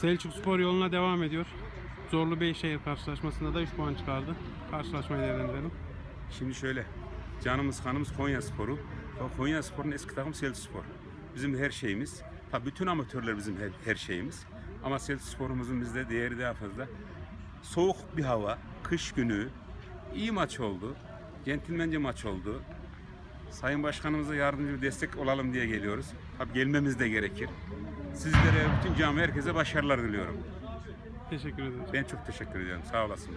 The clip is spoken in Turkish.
Selçuk Spor yoluna devam ediyor. Zorlu Beyşehir karşılaşmasında da 3 puan çıkardı. Karşılaşmayı değerlendirelim. Şimdi şöyle, canımız kanımız Konya Sporu. Konya Spor'un eski takım Selçuk Spor. Bizim her şeyimiz. Tabii bütün amatörler bizim her, her şeyimiz. Ama Selçuk Spor'umuzun bizde değeri daha fazla. Soğuk bir hava, kış günü, iyi maç oldu. Centilmence maç oldu. Sayın Başkanımıza yardımcı bir destek olalım diye geliyoruz. Tabii gelmemiz de gerekir. Sizlere, bütün cami herkese başarılar diliyorum. Teşekkür ederiz. Ben çok teşekkür ediyorum. Sağ olasın.